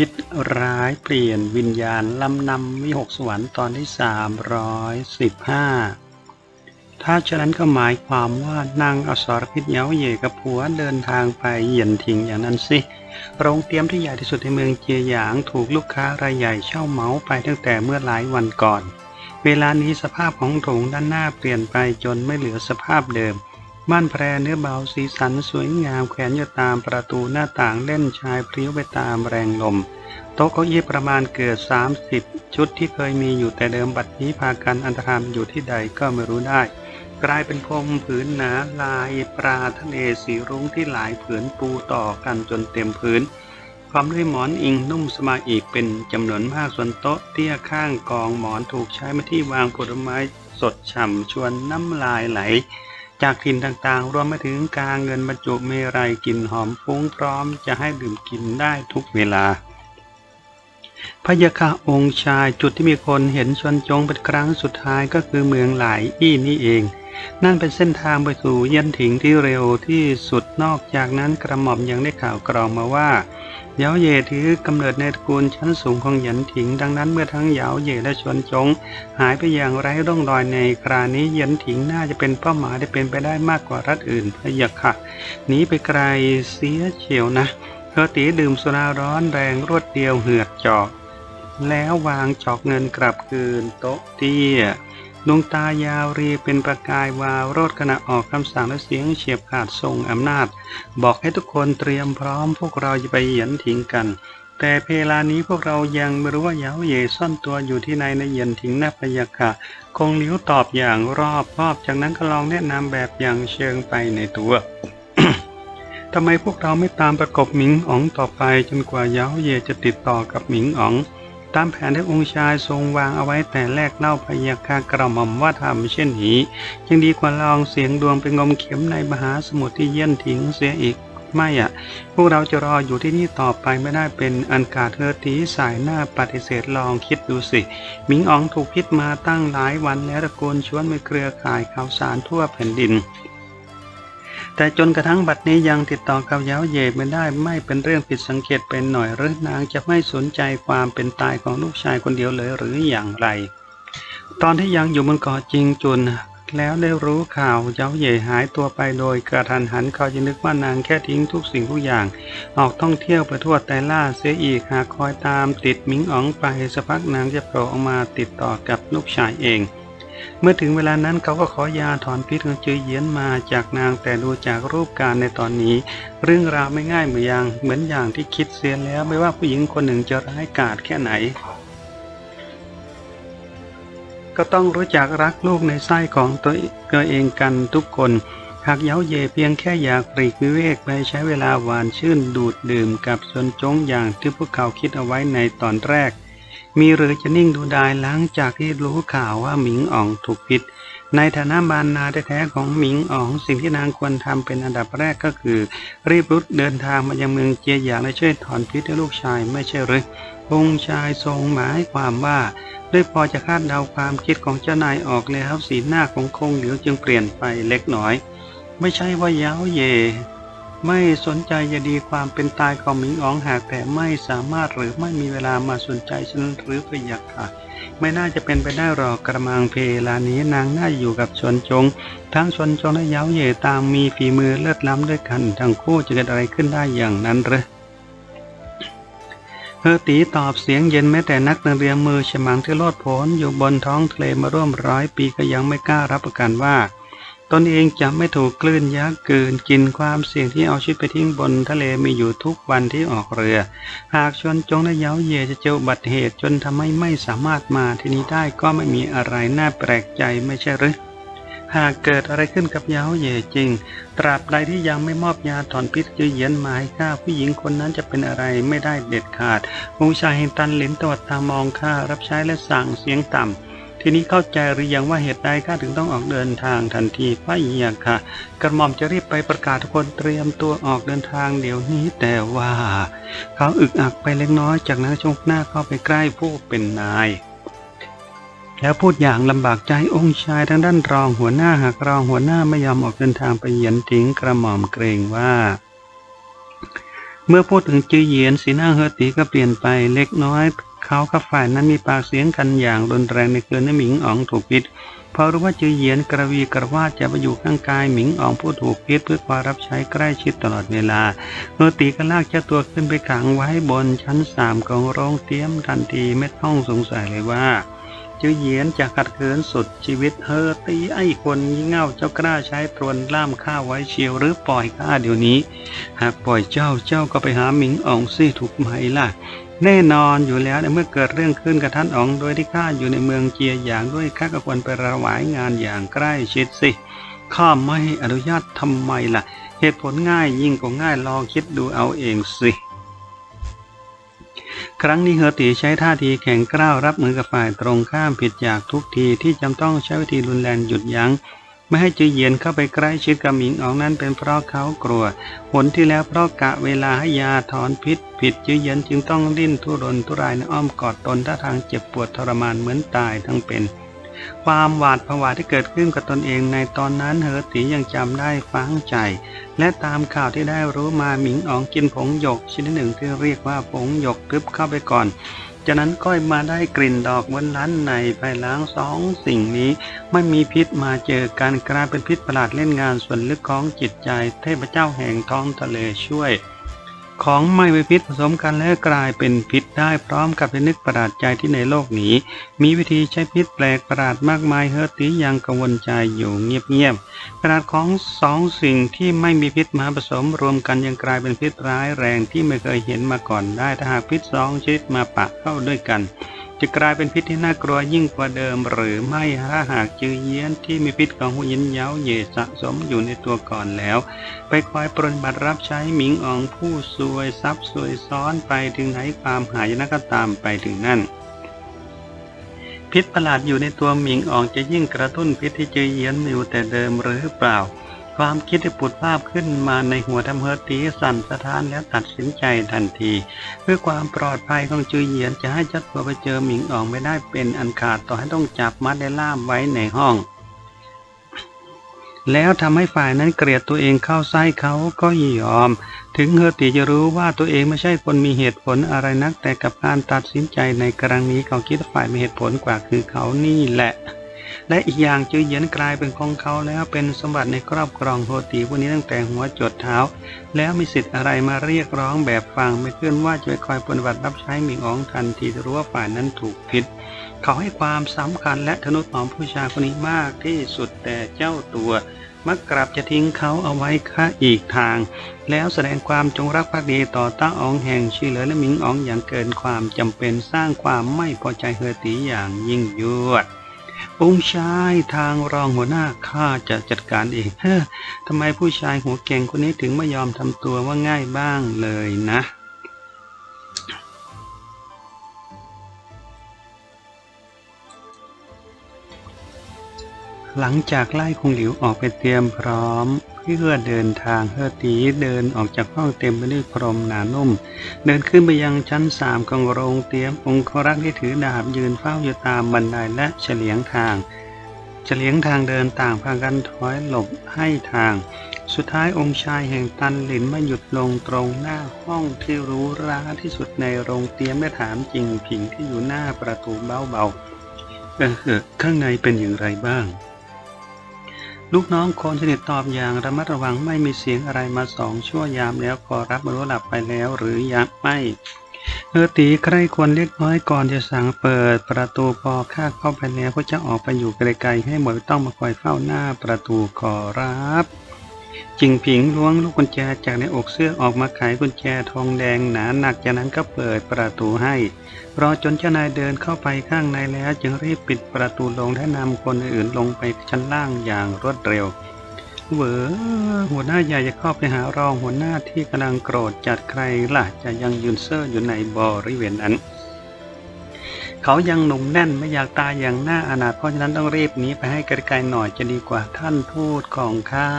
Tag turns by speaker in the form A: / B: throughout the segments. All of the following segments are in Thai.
A: พิษร้ายเปลี่ยนวิญญาณลำนำวิหกสวรรค์ตอนที่สามร้อยสิบห้าถ้าฉะนั้นก็หมายความว่านางอสรพิษเย้าเย่กับผัวเดินทางไปเหยียนถิงอย่างนั้นสิ โรงเตรียมที่ใหญ่ที่สุดในเมืองเจียหยางถูกลูกค้ารายใหญ่เช่าเหมาไปตั้งแต่เมื่อหลายวันก่อน เวลานี้สภาพของโถงด้านหน้าเปลี่ยนไปจนไม่เหลือสภาพเดิม ม่านแพรเนื้อเบาสีสันสวยงามแขวนอยู่ตามประตูหน้าต่างเล่นชายพริ้วไปตามแรงลม โต๊ะเก้าอี้ประมาณเกือบ 30 ชุดที่เคยมีอยู่แต่เดิมบัดนี้พากันอันตรธานอยู่ที่ใดก็ไม่รู้ได้ กลายเป็นพรมผืนหนาลายปลาทะเลสีรุ้งที่หลายผืนปูต่อกันจนเต็มพื้นพร้อมด้วยหมอนอิงนุ่มสมาอีกเป็นจำนวนมากส่วนโต๊ะเตี้ยข้างกองหมอนถูกใช้มาที่วางผลไม้สดฉ่ำชวนน้ำลายไหล จากถิ่นต่างๆ รวมไปถึงกาเงินบรรจุเมรัยกลิ่นหอมฟุ้งพร้อมจะให้ดื่มกินได้ทุกเวลาพระยาคาองค์ชายจุดที่มีคนเห็นชวนจงเป็นครั้งสุดท้ายก็คือเมืองหลายอี้นี่เอง นั่นเป็นเส้นทางไปสู่เยันถิงที่เร็วที่สุดนอกจากนั้นกระหม่อมยังได้ข่าวกรองมาว่า ยาเย่ถือกำเนิดในตระกูลชั้นสูงของหยันถิง ดังนั้นเมื่อทั้งเยาเย่และชวนจง หายไปอย่างไร้ร่องรอยในครานี้หยันถิงน่าจะเป็นเป้าหมายที่เป็นไปได้มากกว่ารัฐอื่นพะยะค่ะหนีไปไกลเสียเฉียวนะเธอตีดื่มสุราร้อนแรงรวดเดียวเหือดจอก แล้ววางจอกเงินกลับคืนโต๊ะเตี้ย ดวงตายาวรีเป็นประกายวาวโรดขณะออกคำสั่งและเสียงเฉียบขาดทรงอำนาจ บอกให้ทุกคนเตรียมพร้อมพวกเราจะไปเหยียนถิงกัน แต่เพลานี้พวกเรายังไม่รู้ว่าเยาเย่ซ่อนตัวอยู่ที่ในในเหยียนถิงนับพยาค่ะคงลิ้วตอบอย่างรอบรอบจากนั้นก็ลองแนะนำแบบอย่างเชิงไปในตัวทำไมพวกเราไม่ตามประกบหมิงอ๋องต่อไปจนกว่าเยาเย่จะติดต่อกับหมิงอ๋อง ตามแผนที่องค์ชายทรงวางเอาไว้แต่แรกเล่าพยาคากระหม่อมว่าทำเช่นนี้ยังดีกว่าลองเสียงดวงไปงมเข็มในมหาสมุทรที่เยี่ยนทิ้งเสียอีกไม่อะพวกเราจะรออยู่ที่นี่ต่อไปไม่ได้เป็นอันกาเธอตีสายหน้าปฏิเสธลองคิดดูสิ มิงอ๋องถูกพิษมาตั้งหลายวันแล้วตระกูลชวนไม่เครือข่ายข่าวสารทั่วแผ่นดิน แต่จนกระทั่งบัดนี้ยังติดต่อกับเย้าเย่ไม่ได้ไม่เป็นเรื่องผิดสังเกตเป็นหน่อยหรือนางจะไม่สนใจความเป็นตายของลูกชายคนเดียวเลยหรืออย่างไร ตอนที่ยังอยู่บนเกาะจิงจุน แล้วได้รู้ข่าวเย้าเย่หายตัวไปโดยกระทันหันเขาจะนึกว่านางแค่ทิ้งทุกสิ่งทุกอย่าง ออกท่องเที่ยวไปทั่วแต่ล่าเสียอีกหากคอยตามติดมิงอ๋องไปสักพักนางจะโผล่ออกมาติดต่อกับลูกชายเอง เมื่อถึงเวลานั้นเขาก็ขอยาถอนพิษของจือเยียนมาจากนางแต่ดูจากรูปการในตอนนี้ เรื่องราวไม่ง่ายเหมือนอย่างเหมือนอย่างที่คิดเสียแล้วไม่ว่าผู้หญิงคนหนึ่งจะร้ายกาจแค่ไหน ก็ต้องรู้จักรักลูกในไส้ของตัวเองกันทุกคนหากเย้าเยเพียงแค่อยากปลีกวิเวกไปใช้เวลาหวานชื่นดูดดื่มกับสนจงอย่างที่พวกเขาคิดเอาไว้ในตอนแรก มีหรือจะนิ่งดูดายหลังจากที่รู้ข่าวว่าหมิงอ๋องถูกพิษ ในฐานะบานนาแท้ๆของหมิงอ๋องสิ่งที่นางควรทำเป็นอันดับแรกก็คือ รีบรุดเดินทางมายังเมืองเจียหยางและช่วยถอนพิษให้ลูกชายไม่ใช่หรือองค์ชายทรงหมายความว่าด้วยพอจะคาดเดาความคิดของเจ้านายออกแล้วสีหน้าของคงเหลียวจึงเปลี่ยนไปเล็กน้อย ไม่ใช่ว่าเย้าเย ไม่สนใจจะดีความเป็นตายของหมิงอ๋องหากแต่ไม่สามารถหรือไม่มีเวลามาสนใจฉันหรือพยักค่ะ ไม่น่าจะเป็นไปได้หรอกกระมังเพลานี้นางน่าอยู่กับชนจง ทั้งชนจงและเย้าเย่ต่างมีฝีมือเลิศล้ำด้วยกัน ทั้งคู่จะเกิดอะไรขึ้นได้อย่างนั้นหรือเฮอตีตอบเสียงเย็นแม้แต่นักเรียนมือฉมังที่โลดโผนอยู่บนท้องทะเลมาร่วมร้อยปีก็ยังไม่กล้ารับประกันว่า ตนเองจะไม่ถูกคลื่นยักษ์กืนกินความเสี่ยงที่เอาชีวิตไปทิ้งบนทะเลมีอยู่ทุกวันที่ออกเรือ หากชวนจงและเย้าเย่จะเจอบัติเหตุจนทำให้ไม่สามารถมาที่นี้ได้ก็ไม่มีอะไรน่าแปลกใจไม่ใช่หรือหากเกิดอะไรขึ้นกับเย้าเย่จริง ตราบใดที่ยังไม่มอบยาถอนพิษจือเยียนมาให้ข้าผู้หญิงคนนั้นจะเป็นอะไรไม่ได้เด็ดขาดองชายเห็นตันหลินตวัดตามองข้ารับใช้และสั่งเสียงต่ำ ทีนี้เข้าใจหรือยังว่าเหตุใดข้าถึงต้องออกเดินทางทันทีพระเอียค่ะ กระหม่อมจะรีบไปประกาศทุกคนเตรียมตัวออกเดินทางเดี๋ยวนี้แต่ว่า เขาอึกอักไปเล็กน้อยจากนั้นชงหน้าเข้าไปใกล้ผู้เป็นนายแล้วพูดอย่างลำบากใจองค์ชายทางด้านรองหัวหน้าหากรองหัวหน้าไม่ยอมออกเดินทางไปเหยียนทิ้งกระหม่อมเกรงว่า เมื่อพูดถึงจือเหยียนสีหน้าเฮอตีก็เปลี่ยนไปเล็กน้อย เขากับฝ่ายนั้นมีปากเสียงกันอย่างรุนแรงในคืนนั้นหมิงอ๋องถูกพิษพราะรู้ว่าจือเหยียนกระวีกระวาดจะไปอยู่ข้างกายหมิงอ๋องผู้ถูกพิษเพื่อความรับใช้ใกล้ชิดตลอดเวลาเฮอตีก็ลากเจ้าตัวขึ้นไปขังไว้บนชั้นสามของโรงเตรียมทันทีไม่ต้องสงสัยเลยว่าจือเหยียนจะขัดขืนสุดชีวิตเฮอตีไอ้คนงี่เง่าเจ้ากล้าใช้ตรวนล่ามข้าไว้เชียวหรือปล่อยข้าเดี๋ยวนี้ หากปล่อยเจ้าเจ้าก็ไปหาหมิงอ๋องสิถูกไหมล่ะ แน่นอนอยู่แล้วเมื่อเกิดเรื่องขึ้นกับท่านอ๋องโดยที่ข้าอยู่ในเมืองเจียอย่างด้วยข้าก็ควรไประวายงานอย่างใกล้ชิดสิข้าไม่อนุญาตทำไมล่ะ เหตุผลง่ายยิ่งกว่าง่ายลองคิดดูเอาเองสิครั้งนี้เฮอตีใช้ท่าทีแข็งกร้าวรับมือกับฝ่ายตรงข้ามผิดจากทุกทีที่จำต้องใช้วิธีรุนแรงหยุดยัง้ง ไม่ให้จือเยียนเข้าไปใกล้ชิดกับหมิงอองนั้นเป็นเพราะเขากลัว ผลที่แล้วเพราะกะเวลาให้ยาถอนพิษ ผิดจือเยียนจึงต้องดิ้นทุรนทุรายในอ้อมกอดตนท่าทางเจ็บปวดทรมานเหมือนตายทั้งเป็น ความหวาดผวาที่เกิดขึ้นกับตนเองในตอนนั้นเฮอตียังจำได้ฝังใจ และตามข่าวที่ได้รู้มาหมิงอองกินผงหยกชนิดหนึ่งที่เรียกว่าผงหยกทึบเข้าไปก่อน จากนั้นก็มาได้กลิ่นดอกบนล้านในภายหลังสองสิ่งนี้ไม่มีพิษมาเจอการกลายเป็นพิษประหลาดเล่นงานส่วนลึกของจิตใจ เทพเจ้าแห่งท้องทะเลช่วย ของไม่เป็นพิษผสมกันแล้วกลายเป็นพิษได้พร้อมกับเป็นนึกประหลาดใจที่ในโลกนี้ มีวิธีใช้พิษแปลกประหลาดมากมายเฮอร์ตียังกังวลใจอยู่เงียบๆขนาดของสองสิ่งที่ไม่มีพิษมาผสมรวมกันยังกลายเป็นพิษร้ายแรงที่ไม่เคยเห็นมาก่อนได้ถ้าหากพิษสองชนิดมาปะเข้าด้วยกัน จะกลายเป็นพิษที่น่ากลัวยิ่งกว่าเดิมหรือไม่ถ้าหากจือเยี้ยนที่มีพิษของหูยินเย้าเย่สะสมอยู่ในตัวก่อนแล้ว ไปคอยปรนบัตรรับใช้หมิงอองผู้ซวยซับซวยซ้อนไปถึงไหนความหายนะก็ตามไปถึงนั่น พิษประหลาดอยู่ในตัวหมิงอองจะยิ่งกระตุ้นพิษที่จือเยี้ยนอยู่แต่เดิมหรือเปล่า ความคิดที่ผุดภาพขึ้นมาในหัวทำเฮอตีสั่นสะท้านแล้วตัดสินใจทันที เพื่อความปลอดภัยของจือเหยียนจะให้เจัดตัวไปเจอหมิงอองไม่ได้เป็นอันขาดต่อให้ต้องจับมัดและล่ามไว้ในห้องแล้วทำให้ฝ่ายนั้นเกลียดตัวเองเข้าไส้เขาก็ยอม ถึงเฮอตีจะรู้ว่าตัวเองไม่ใช่คนมีเหตุผลอะไรนัก แต่กับการตัดสินใจในครั้งนี้เขาคิดฝ่ายมีเหตุผลกว่าคือเขานี่แหละ และอีกอย่างจือเหยียนกลายเป็นของเขาแล้วเป็นสมบัติในครอบครองโฮตีผู้นี้ตั้งแต่หัวจดเท้า แล้วมีสิทธิ์อะไรมาเรียกร้องแบบฟังไม่ขึ้นว่าจะไปคอยปฏิบัติรับใช้มิงอ๋องทันทีรู้ว่าฝ่ายนั้นถูกผิด เขาให้ความสำคัญและทนุถนอมผู้ชายคนนี้มากที่สุดแต่เจ้าตัวมักกลับจะทิ้งเขาเอาไว้ค่าอีกทาง แล้วแสดงความจงรักภักดีต่อต้าอองแห่งชื่อเหลือและมิงอ๋องอย่างเกินความจำเป็นสร้างความไม่พอใจเฮอตีอย่างยิ่งยวด องค์ชายทางรองหัวหน้าข้าจะจัดการเองเฮ้อทำไมผู้ชายหัวเก่งคนนี้ถึงไม่ยอมทำตัวว่าง่ายบ้างเลยนะหลังจากไล่คงหลิวออกไปเตรียมพร้อม เพื่อเดินทางเฮอตีเดินออกจากห้องเต็มไปด้วยพรมหนานุ่ม เดินขึ้นไปยังชั้นสามของโรงเตรียมองครักษ์ที่ถือดาบยืนเฝ้าอยู่ตามบันไดและเฉลียงทาง เฉลียงทางเดินต่างพากันถอยหลบให้ทาง สุดท้ายองค์ชายแห่งตันหลินมาหยุดลงตรงหน้าห้องที่รู้ร้าที่สุดในโรงเตรียมและถามจริงผิงที่อยู่หน้าประตูเบาๆเออข้างในเป็นอย่างไรบ้าง ลูกน้องคนสนิทตอบอย่างระมัดระวังไม่มีเสียงอะไรมาสองชั่วยามแล้วขอรับมรู้หลับไปแล้วหรือยังไม่เออตีใครควรเล็กน้อยก่อนจะสั่งเปิดประตูพอข้าเข้าไปแล้วก็จะออกไปอยู่ไกลๆให้หมดต้องมาคอยเฝ้าหน้าประตูขอรับ จิงผิงล้วงลูกกุญแจจากในอกเสื้อออกมาไขกุญแจทองแดงหนาหนักจากนั้นก็เปิดประตูให้ รอจนเจ้านายเดินเข้าไปข้างในแล้วจึงรีบปิดประตูลงและนำคนอื่นลงไปชั้นล่างอย่างรวดเร็วเวอหัวหน้าใหญ่จะเข้าไปหารองหัวหน้าที่กำลังโกรธจัดใครล่ะจะยังยืนเซ่ออยู่ในบริเวณนั้น เขายังหนุ่มแน่นไม่อยากตายอย่างหน่าอนาถเพราะฉะนั้นต้องรีบหนีไปให้ไกลๆหน่อยจะดีกว่าท่านทูตของข้า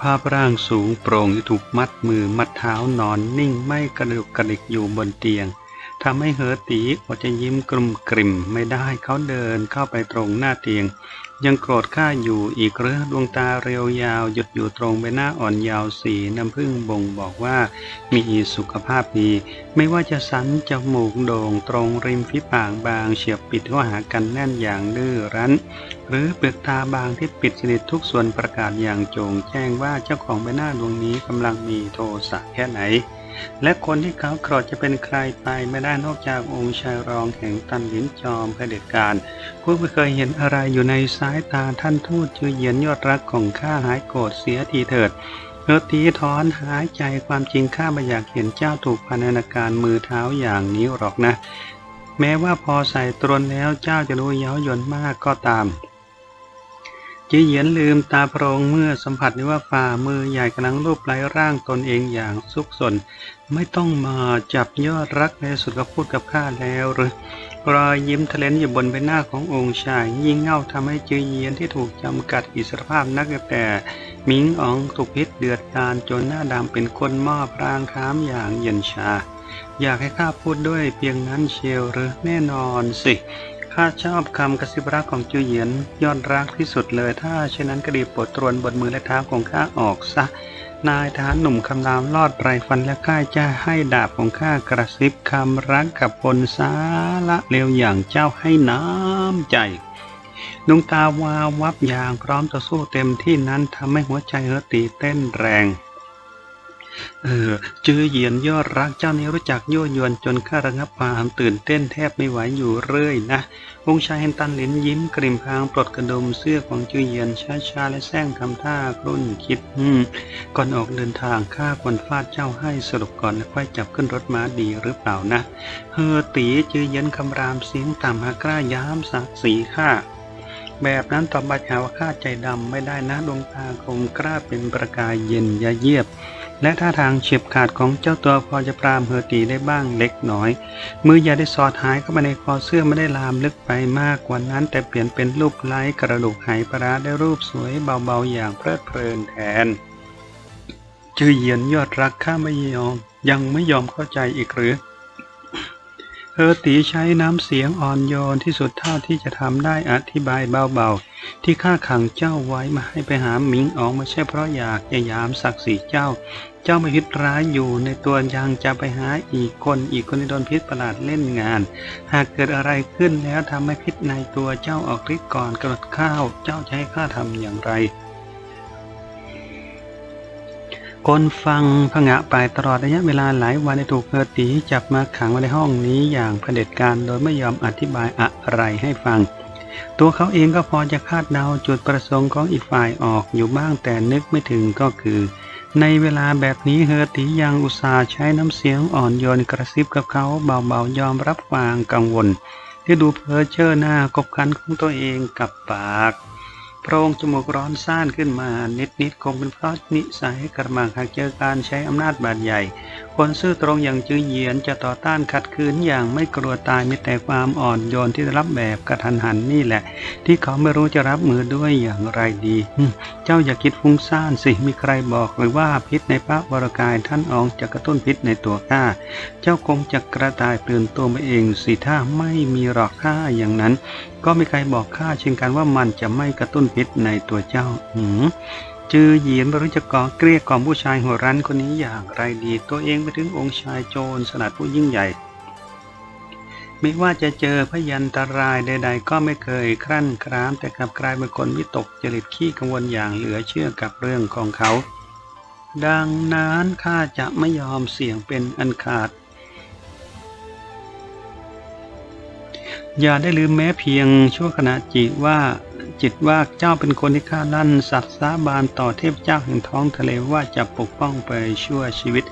A: ภาพร่างสูงโปร่งที่ถูกมัดมือมัดเท้านอนนิ่งไม่กระดุกกระดิกอยู่บนเตียงทำให้เหอตีอดจะยิ้มกลุ่มกลิ่มไม่ได้เขาเดินเข้าไปตรงหน้าเตียง ยังโกรธข้าอยู่อีกเรื่องดวงตาเรียวยาว หยุดอยู่ตรงใบหน้าอ่อนยาวสีน้ำผึ้งบ่งบอกว่ามีสุขภาพดี ไม่ว่าจะสันจมูกโด่งตรงริมฝีปากบางเฉียบปิดเข้าหากันแน่นอย่างดื้อรั้น หรือเปลือกตาบางที่ปิดสนิททุกส่วนประกาศอย่างโจงแจ้งว่าเจ้าของใบหน้าดวงนี้กำลังมีโทสะแค่ไหน และคนที่เขาโกรธจะเป็นใครไปไม่ได้นอกจากองค์ชายรองแห่งตันหลินจอมเผด็จการพวกไม่เคยเห็นอะไรอยู่ในสายตาท่านทูตชื่อเยียนยอดรักของข้าหายโกรธเสียทีเถิดเออตีถอนหายใจความจริงข้าไม่อยากเห็นเจ้าถูกพันนาการมือเท้าอย่างนี้หรอกนะ แม้ว่าพอใส่ตรนแล้วเจ้าจะดูเย้ายนมากก็ตาม จีเหยียนลืมตาโพรงเมื่อสัมผัสได้ว่าฝ่ามือใหญ่กำลังรูปไล้ร่างตนเองอย่างซุกซนไม่ต้องมาจับยอดรักในสุดก็พูดกับข้าแล้วหรือรอยยิ้มทะเลนอยู่บนใบหน้าขององค์ชาย ยิ่งเง่าทำให้จีเหยียนที่ถูกจำกัดอิสรภาพนักแต่หมิงอ๋องถูกพิษเดือดดานจนหน้าดำเป็นคนมอบรางค้ามอย่างเย็นชา อยากให้ข้าพูดด้วยเพียงนั้นเชียวหรือแน่นอนสิ ข้าชอบคำกระซิบรักของจูเหยียนยอดรักที่สุดเลย ถ้าเช่นนั้นก็ดีปรดตรวนบนมือและเท้าของข้าออกซะ นายทหารหนุ่มคำรามลอดไรฟันและข้าจะให้ดาบของข้ากระซิบคำรักกับคนสาละเลวอย่างเจ้าให้น้ำใจดวงตาวาววับอย่างพร้อมต่อสู้เต็มที่นั้นทำให้หัวใจเฮอตีเต้นแรง เออเจอเหยียนยอดรักเจ้านี้รู้จักยั่วยวนจนข้าระงับความตื่นเต้นแทบไม่ไหวอยู่เรื่อยนะองชายเฮนตันหลินยิ้มกริมพรางปลดกระดุมเสื้อของจือเหยียนช้าๆและแซงทำท่าครุ่นคิดอืมก่อนออกเดินทางข้าควรฟาดเจ้าให้สรุปก่อนแล้วค่อยจับขึ้นรถม้าดีหรือเปล่านะเฮอตีจือเหยียนคำรามเสียงต่ำหากล้าย้ำสักสีข้าแบบนั้นต่อบัดหาว่าข้าใจดำไม่ได้นะดวงตาคมกล้าเป็นประกายเย็นยะเยียบ และท่าทางเฉียบขาดของเจ้าตัวพอจะปรามเฮอร์ตีได้บ้างเล็กน้อย มือยาได้สอดหายเข้ามาในคอเสื้อไม่ได้ลามลึกไปมากกว่านั้น แต่เปลี่ยนเป็นรูปไล้กระดูกไหปลาร้าได้รูปสวยเบาๆอย่างเพลิดเพลินแทนจือเยียนยอดรักข้าไม่ยอม ยังไม่ยอมเข้าใจอีกหรือเฮอตีใช้น้ำเสียงอ่อนโยนที่สุดเท่าที่จะทำได้อธิบายเบาๆ ที่ข้าขังเจ้าไว้มาให้ไปหาหมิงออกไม่ใช่เพราะอยากจะยามศักดิ์ศรีเจ้า เจ้าม่พิษร้ายอยู่ในตัวยังจะไปหาอีกคนอีกคนที่โดนพิษประหลาดเล่นงาน หากเกิดอะไรขึ้นแล้วทำให้พิษในตัวเจ้าออกฤทธิ์ก่อนกำหนดข้าวเจ้าจะให้ข้าทำอย่างไรคนฟังผงะไปตลอดระยะเวลาหลายวันถูกเฮอตีจับมาขังไว้ในห้องนี้อย่างเผด็จการโดยไม่ยอมอธิบายอะไรให้ฟัง ตัวเขาเองก็พอจะคาดเดาจุดประสงค์ของอีกฝ่ายออกอยู่บ้างแต่นึกไม่ถึงก็คือ ในเวลาแบบนี้เฮอตียังอุตส่าห์ใช้น้ำเสียงอ่อนโยนกระซิบกับเขาเบาๆยอมรับความกังวล ที่ดูเพ้อเจ้อหน้ากบคันของตัวเองกับปากโพรงจมูกร้อนซ่านขึ้นมานิดๆคงเป็นเพราะนิสัยกระมังหากเจอการใช้อำนาจบาดใหญ่ คนซื่อตรงอย่างจื้อเหยียนจะต่อต้านขัดขืนอย่างไม่กลัวตายมีแต่ความอ่อนโยนที่รับแบบกระทันหันนี่แหละ ที่เขาไม่รู้จะรับมือด้วยอย่างไรดี เจ้าอย่าคิดฟุ้งซ่านสิมีใครบอกหรือว่าพิษในพระวรกายท่านอองจะกระตุ้นพิษในตัวข้าเจ้าคงจะกระต่ายตื่นตัวมาเองสิถ้าไม่มีหรอกข้าอย่างนั้น ก็ไม่ใครบอกข้าเช่นกันว่ามันจะไม่กระตุ้นพิษในตัวเจ้าหืม จือเหยียนไม่รู้จก่อเกลี้ยกล่อมผู้ชายหัวรั้นคนนี้อย่างไรดี ตัวเองไปถึงองค์ชายโจรสลัดผู้ยิ่งใหญ่ ไม่ว่าจะเจอพยันตรายใด ๆ ก็ไม่เคยครั่นคราม แต่กลับกลายเป็นคนวิตกจริตขี้กังวลอย่างเหลือเชื่อกับเรื่องของเขา ดังนั้นข้าจะไม่ยอมเสี่ยงเป็นอันขาดอย่าได้ลืมแม้เพียงชั่วขณะจิตว่า จิตว่าเจ้าเป็นคนที่ข้าลั่นสัตว์สาบานต่อเทพเจ้าแห่งท้องทะเลว่าจะปกป้องไปชั่วชีวิต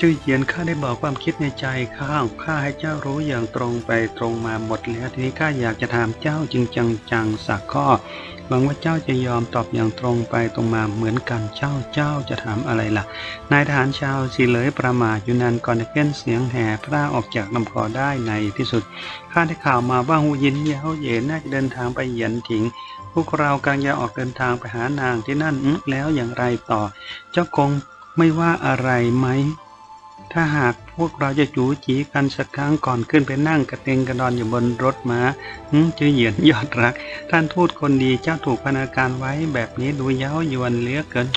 A: จื้อเยียนข้าได้บอกความคิดในใจข้าข้าให้เจ้ารู้อย่างตรงไปตรงมาหมดแล้วทีนี้ข้าอยากจะถามเจ้าจริงจังจังสักข้อ วังว่าเจ้าจะยอมตอบอย่างตรงไปตรงมาเหมือนกันเจ้าเจ้าจะถามอะไรล่ะ นายทหารชาวสีเหลยประมาทอยู่นานก่อนจะเพี้นเสียงแห่พร่าออกจากลำคอได้ในที่สุดข้าได้ข่าวมาว่าหูยินเยาเหยนน่าจะเดินทางไปเหยียนถิงพวกเรากำลังจะออกเดินทางไปหานางที่นั่นแล้วอย่างไรต่อ เจ้าคงไม่ว่าอะไรไหม ถ้าหากพวกเราจะจูจีกันสักครั้งก่อนขึ้นไปนั่งกระเตงกระดอนอยู่บนรถม้าหึจะเหยียนยอดรัก ท่านทูตคนดีเจ้าถูกพนาการไว้แบบนี้ดูเย้ายวนเลือเกิน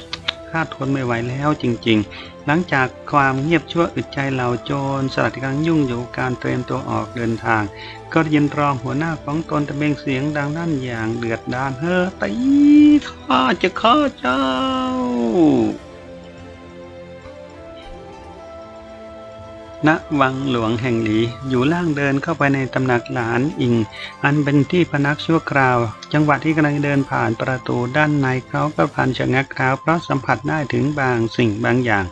A: ข้าทนไม่ไหวแล้วจริง ๆ หลังจากความเงียบชั่วอึดใจเหล่าโจรสลัดกำลังยุ่งอยู่การเตรียมตัวออกเดินทาง ก็ยินรองหัวหน้าของตนตะเบงเสียงดังนั่นอย่างเดือดดาลเฮ้อตีข้าจะฆ่าเจ้า ณวังหลวงแห่งหลี อยู่ล่างเดินเข้าไปในตำหนักหลานอิง อันเป็นที่พนักชั่วคราว จังหวะที่กำลังเดินผ่านประตูด้านในเขาก็พันชะงักเท้าเพราะสัมผัสได้ถึงบางสิ่งบางอย่าง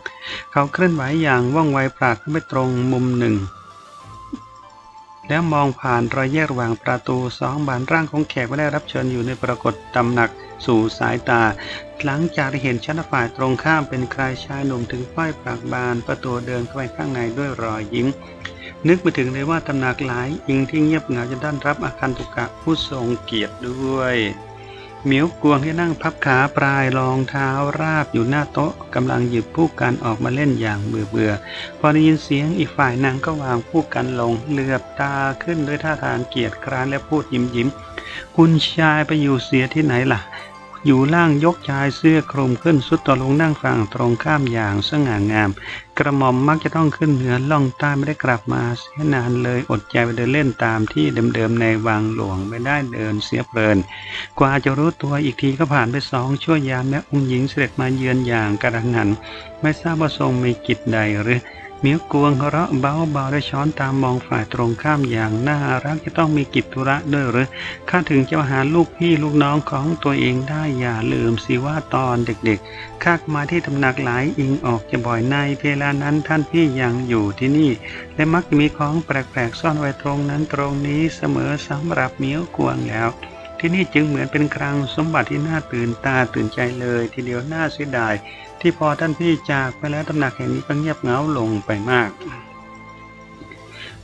A: เขาเคลื่อนไหวอย่างว่องไวปรากไปตรงมุมหนึ่ง แล้วมองผ่านรอยแยกระหว่างประตูสองบานร่างของแขกไม่ได้รับเชิญอยู่ในปรากฏตำหนักสู่สายตา หลังจากเห็นชั้นฝ่ายตรงข้ามเป็นใครชายหนุ่มถึงป้ายปากบานประตูเดินเข้าไปข้างในด้วยรอยยิ้ม นึกไปถึงเลยว่าตำหนักหลายอิงที่เงียบเหงาจะด้านรับอาคันตุกะผู้ทรงเกียรติด้วย เหมียวกวงที่นั่งพับขาปลายรองเท้าราบอยู่หน้าโต๊ะกำลังหยิบผู้กันออกมาเล่นอย่างเบื่อเบื่อพอได้ยินเสียงอีกฝ่ายนางก็วางผู้กันลงเหลือบตาขึ้นด้วยท่าทางเกียดคร้านและพูดยิ้มยิ้มคุณชายไปอยู่เสียที่ไหนล่ะ อยู่ล่างยกชายเสื้อคลุมขึ้นสุดต่อลงนั่งฝั่งตรงข้ามอย่างสง่างาม กระหม่อมมักจะต้องขึ้นเหนือล่องใต้ไม่ได้กลับมาเสียนานเลยอดใจไปเดินเล่นตามที่เดิมๆในวังหลวงไม่ได้เดินเสียเพลิน กว่าจะรู้ตัวอีกทีก็ผ่านไปสองชั่วยามและองค์หญิงเสด็จมาเยือนอย่างกระหัน ไม่ทราบว่าทรงมีกิจใดหรือ เมียกวงเราะเบาเบาๆได้ช้อนตามมองฝ่ายตรงข้ามอย่างน่ารักจะต้องมีกิจธุระด้วยหรือข้าถึงจะมาหาลูกพี่ลูกน้องของตัวเองได้อย่าลืมสิว่าตอนเด็กๆข้ามาที่ตำหนักหลายอิงออกจะบ่อยในเวลานั้นท่านพี่ยังอยู่ที่นี่ และมักจะมีของแปลกๆซ่อนไว้ตรงนั้นตรงนี้เสมอสำหรับเมียกวงแล้วที่นี่จึงเหมือนเป็นคลังสมบัติที่น่าตื่นตาตื่นใจเลย ทีเดียวน่าเสียดาย ที่พอท่านพี่จากไปแล้วตำหนักแห่งนี้ก็เงียบเงาลงไปมาก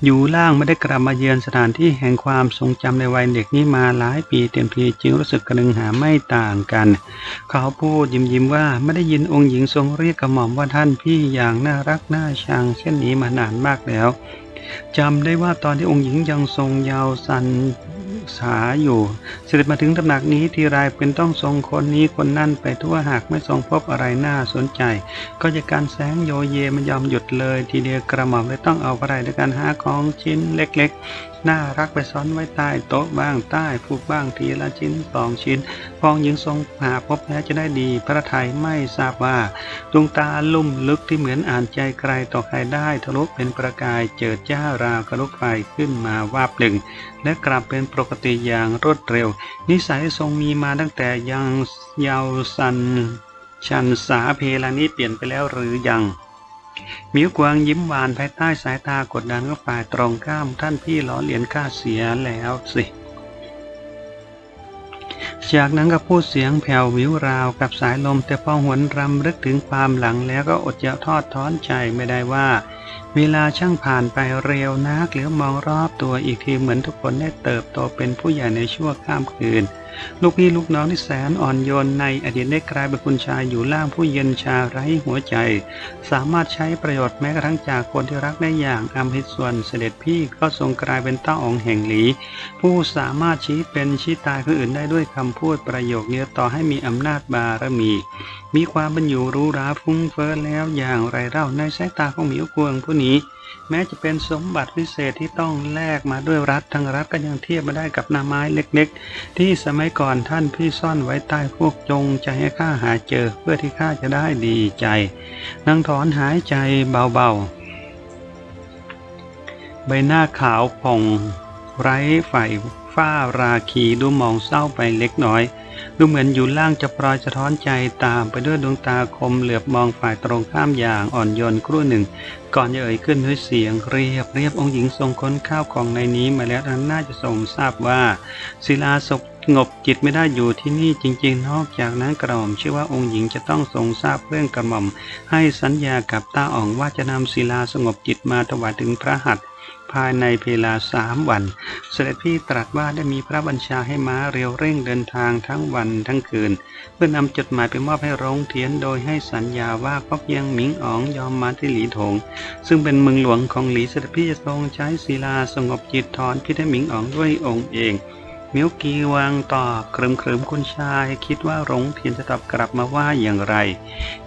A: อยู่ล่างไม่ได้กลับมาเยือนสถานที่แห่งความทรงจำในวัยเด็กนี้มาหลายปีเต็มทีจึงรู้สึกกระนึงหาไม่ต่างกัน เขาพูดยิ้มยิ้มๆว่าไม่ได้ยินองค์หญิงทรงเรียกกระหม่อมว่าท่านพี่อย่างน่ารักน่าชังเช่นนี้มานานมากแล้วจำได้ว่าตอนที่องค์หญิงยังทรงยาวสัน สาอยู่ เสด็จมาถึงตำหนักนี้ทีไรเป็นต้องทรงคนนี้คนนั่นไปทั่วหากไม่ทรงพบอะไรน่าสนใจ ก็จะการแสงโยเยมันยอมหยุดเลย ทีเดียวกระหม่อมเลยต้องเอาอะไรในการหาของชิ้นเล็ก ๆ น่ารักไปซ่อนไว้ใต้โต๊ะบ้างใต้ฟูกบ้างทีละชิ้นสองชิ้นพองหญิงทรงหาพบแล้จะได้ดี พระไทยไม่ทราบว่าดวงตาลุ่มลึกที่เหมือนอ่านใจใครต่อใครได้ทะลุเป็นประกายเจิดจ้าราวกระลุกไฟขึ้นมาวาบหนึ่งและกลับเป็นปกติอย่างรวดเร็ว นิสัยทรงมีมาตั้งแต่ยังเยาวสันชันสาเพลานี้เปลี่ยนไปแล้วหรือยัง มิวกวางยิ้มหวานภายใต้สายตากดดันก็ฝ่ายตรงข้ามท่านพี่ล้อเลียนข้าเสียแล้วสิจากนั้นก็พูดเสียงแผ่ววิวราวกับสายลมแต่พอหวนรำลึกถึงความหลังแล้วก็อดจะทอดท้อนใจไม่ได้ว่า เวลาช่างผ่านไปเร็วนักเหลือมองรอบตัวอีกทีเหมือนทุกคนได้เติบโตเป็นผู้ใหญ่ในชั่วข้ามคืน ลูกพี่ลูกน้องที่แสนอ่อนโยนในอดีตได้กลายเป็นคุณชายอยู่ล่างผู้เย็นชาไร้หัวใจ สามารถใช้ประโยชน์แม้กระทั่งจากคนที่รักได้อย่างอำมหิส่วนเสด็จพี่ก็ทรงกลายเป็นเต้าองค์แห่งหลี ผู้สามารถชี้เป็นชี้ตายคนอื่นได้ด้วยคำพูดประโยคเนี้ต่อให้มีอำนาจบารมี มีความเป็นอยู่รู้ราฟุ้งเฟ้อแล้วอย่างไรเล่าในสายตาของหมิวกวงผู้นี้ แม้จะเป็นสมบัติพิเศษที่ต้องแลกมาด้วยรัฐทั้งรัฐก็ยังเทียบไม่ได้กับนาไม้เล็กๆ ที่สมัยก่อนท่านพี่ซ่อนไว้ใต้พวกจงใจให้ข้าหาเจอเพื่อที่ข้าจะได้ดีใจนางถอนหายใจเบาๆ ใบหน้าขาวผ่องไร้ไฟฝ้าราคีดูมองเศร้าไปเล็กน้อย ดูเหมือนอยู่ล่างจะปลอยสะท้อนใจตามไปด้วยดวงตาคมเหลือบมองฝ่ายตรงข้ามอย่างอ่อนโยนครู่หนึ่ง ก่อนจะเอ่ยขึ้นด้วยเสียงเรียบเรียบองค์หญิงทรงค้นข้าวของในนี้มาแล้วน่าจะทรงทราบว่าศิลาศพงบจิตไม่ได้อยู่ที่นี่จริงๆ นอกจากนั้นกระหม่อมเชื่อว่าองค์หญิงจะต้องทรงทราบเรื่องกระหม่อม ให้สัญญากับตาอ่องว่าจะนำศิลาสงบจิตมาถวายถึงพระหัตถ์ ภายในเวลาสามวัน เสด็จพี่ตรัสว่าได้มีพระบัญชาให้ม้าเร็วเร่งเดินทางทั้งวันทั้งคืน เพื่อนำจดหมายไปมอบให้รงเทียนโดยให้สัญญาว่าก็เพียงหมิงอ๋องยอมมาที่หลีถง ซึ่งเป็นเมืองหลวงของหลีเสด็จพี่จะทรงใช้ศิลาสงบจิตถอนพิษให้หมิงอ๋องด้วยองค์เอง มิวกีวางตอบเคริมเคริมคุณชาย คิดว่าหลงเทียนจะตอบกลับมาว่าอย่างไร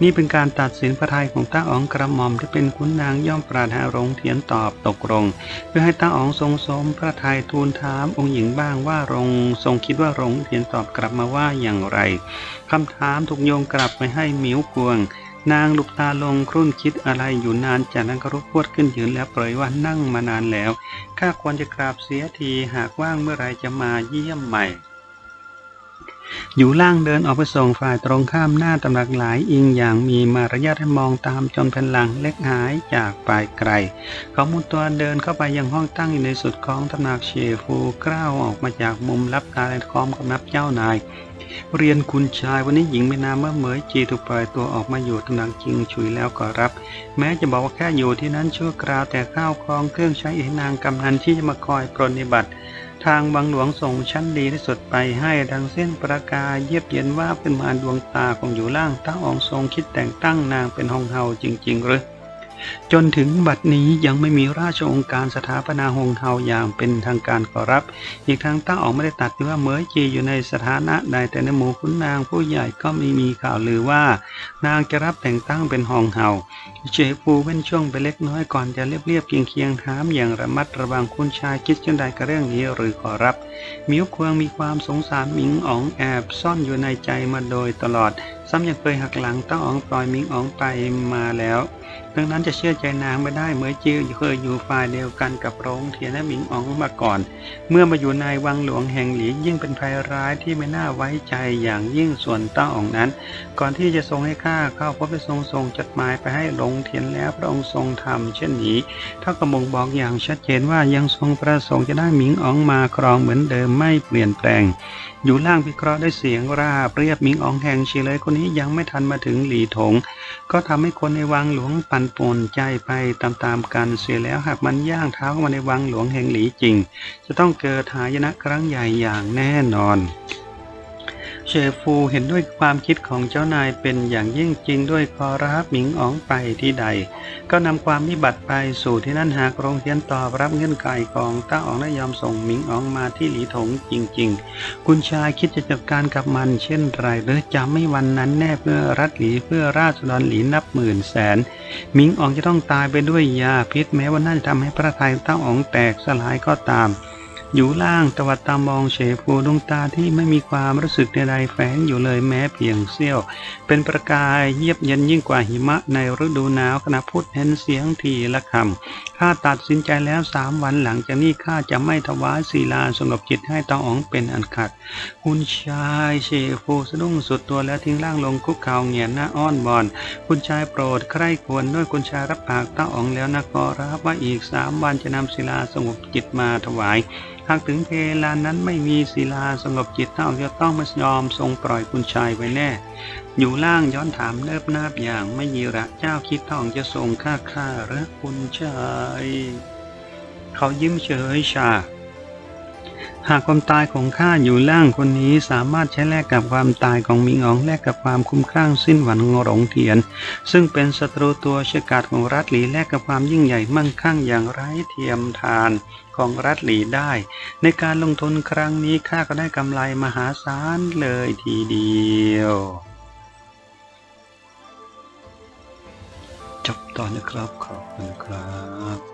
A: นี่เป็นการตัดสินพระทัยของต้าอ๋องกระหม่อมที่เป็นขุนนางย่อมปราถนาหลงเทียนตอบตกลง เพื่อให้ต้าอ๋องทรงสมพระทัยทูลถามองค์หญิงบ้างว่ารงทรงคิดว่าหลงเทียนตอบกลับมาว่าอย่างไรคำถามถูกโยงกลับไปให้มิวกวง นางลุกตาลงครุ่นคิดอะไรอยู่นานจากนั้นก็รุกพวดขึ้นยืนแล้วเปรยว่านั่งมานานแล้ว ข้าควรจะกราบเสียทีหากว่างเมื่อไรจะมาเยี่ยมใหม่ อยู่ล่างเดินออกไปส่งฝ่ายตรงข้ามหน้าตำหนักหลายอิงอย่างมีมารยาทให้มองตามจนแผ่นหลังเล็กหายจากปลายไกล เขามุดตัวเดินเข้าไปยังห้องตั้งอยู่ในสุดของตำหนักเชฟูกล้าวออกมาจากมุมลับตาและคอมกับนับเจ้านาย เรียนคุณชายวันนี้หญิงไม่นามเมื่อเหมยจีถูกปล่อยตัวออกมาอยู่ตำหนักจริงฉุยแล้วก็รับ แม้จะบอกว่าแค่อยู่ที่นั้นชั่วคราวแต่ข้าวของเครื่องใช้เอนางกำนันที่จะมาคอยปรนนิบัติ ทางบางหลวงส่งชั้นดีที่สุดไปให้ดังเส้นประกาเยียบเย็นว่าเป็นมาดวงตาของอยู่ล่างตั้งองค์ทรงคิดแต่งตั้งนางเป็นหงเฮาจริง ๆ หรือ จนถึงบัดนี้ยังไม่มีราชองค์การสถาปนาหงเฮาอย่างเป็นทางการขอรับ อีกทางตั้งออกไม่ได้ตัดว่าเหมยจีอยู่ในสถานะใดแต่ในหมู่ขุนนางผู้ใหญ่ก็ไม่มีข่าวลือว่า นางจะรับแต่งตั้งเป็นหองเฮาเจฟูเว้นช่วงไปเล็กน้อยก่อนจะเรียบเรียบๆเคียงเคียงถามอย่างระมัดระวังคุณชายคิดเช่นใดกับเรื่องนี้หรือขอรับ มิวควงมีความสงสารหมิงอ๋องแอบซ่อนอยู่ในใจมาโดยตลอด ซ้ำยังเคยหักหลังต้องอ๋องปล่อยมิงอ๋องไปมาแล้ว ดังนั้นจะเชื่อใจนางไม่ได้เมื่อจิวเคยอยู่ฝ่ายเดียวกันกับโรงเทียนและหมิงอ๋องมาก่อน เมื่อมาอยู่ในวังหลวงแห่งหลียิ่งเป็นภัยร้ายที่ไม่น่าไว้ใจอย่างยิ่งส่วนต้าอ๋องนั้น ก่อนที่จะทรงให้ข้าเข้าพบไปทรงส่งจดหมายไปให้หลงเทียนแล้วพระองค์ทรงทำเช่นนี้เท่ากับบ่งบอกอย่างชัดเจนว่ายังทรงประสงค์จะได้หมิงอ๋องมาครองเหมือนเดิมไม่เปลี่ยนแปลงอยู่ล่างพิเคราะห์ได้เสียงราบเรียบหมิงอ๋องแห่งชีเลยคนนี้ยังไม่ทันมาถึงหลีถง ก็ทำให้คนในวังหลวงปั่นันปนใจไปตามๆกันเสียแล้วหากมันย่างเท้าเข้ามาในวังหลวงแห่งหลีจริง จะต้องเกิดหายนะครั้งใหญ่อย่างแน่นอน เชฟูเห็นด้วยความคิดของเจ้านายเป็นอย่างยิ่งจริงด้วยขอรับหมิงอ๋องไปที่ใด ก็นำความวิบัติไปสู่ที่นั่นหากโรงเรียนตอบรับเงื่อนไขของต้าอ๋องและยอมส่งหมิงอ๋องมาที่หลีถงจริง ๆ คุณชายคิดจะจัดการกับมันเช่นไรหรือจะไม่วันนั้นแน่เพื่อรัฐหลีเพื่อราษฎรหลีนับหมื่นแสนหมิงอ๋องจะต้องตายไปด้วยยาพิษแม้ว่านั่นจะทำให้พระทัยเต้าอ๋องแตกสลายก็ตาม อยู่ล่างตวัดตามองเฉฟูดวงตาที่ไม่มีความรู้สึกใดๆแฝงอยู่เลยแม้เพียงเสี้ยว เป็นประกายเยียบเย็นยิ่งกว่าหิมะในฤดูหนาวขณะพูดเห็นเสียงทีละคำ ข้าตัดสินใจแล้วสามวันหลังจากนี้ข้าจะไม่ถวายศีลาสงบจิตให้ตาอ๋องเป็นอันขาดคุณชายเชฟูสะดุ้งสุดตัวแล้วทิ้งร่างลงคุกเข่าเหงียนหน้าอ้อนบอน คุณชายโปรดใคร่ควรด้วยคุณชายรับปากตาอ๋องแล้วนะขอรับว่าอีกสามวันจะนำศิลาสงบจิตมาถวายหากถึงเวลานั้นไม่มีศิลาสงบจิตต้าจะต้องไม่ยอมทรงปล่อยคุณชายไว้แน่ อยู่ล่างย้อนถามเนิบนาบอย่างไม่ยีระเจ้าคิดท่องจะทรงค่าค่าหรือคุณชายเขายิ้มเฉยชา หากความตายของข้าอยู่ล่างคนนี้สามารถใช้แลกกับความตายของมิงอ๋องแลกกับความคุ้มครั่งสิ้นหวังงหลงเทียน ซึ่งเป็นศัตรูตัวเชกาดของรัฐหลีแลกกับความยิ่งใหญ่มั่งคั่งอย่างไร้เทียมทานของรัฐหลีได้ ในการลงทุนครั้งนี้ข้าก็ได้กำไรมหาศาลเลยทีเดียว จบตอนนะครับขอ บคุณครับ